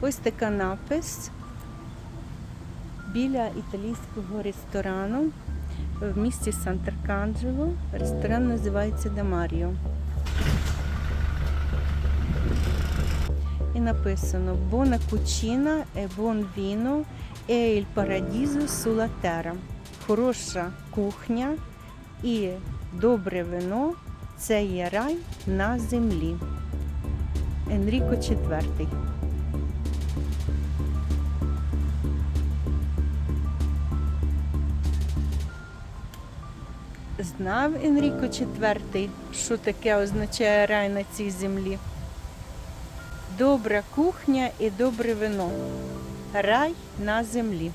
Ось така напис біля італійського ресторану в місті Сант'Арканджело. Ресторан називається Дамаріо. І написано Buona cucina e buon vino e il paradiso sulla terra. Хороша кухня і добре вино це є рай на землі. Енріко IV. Знав Енріко IV, що таке означає рай на цій землі? Добра кухня і добре вино. Рай на землі.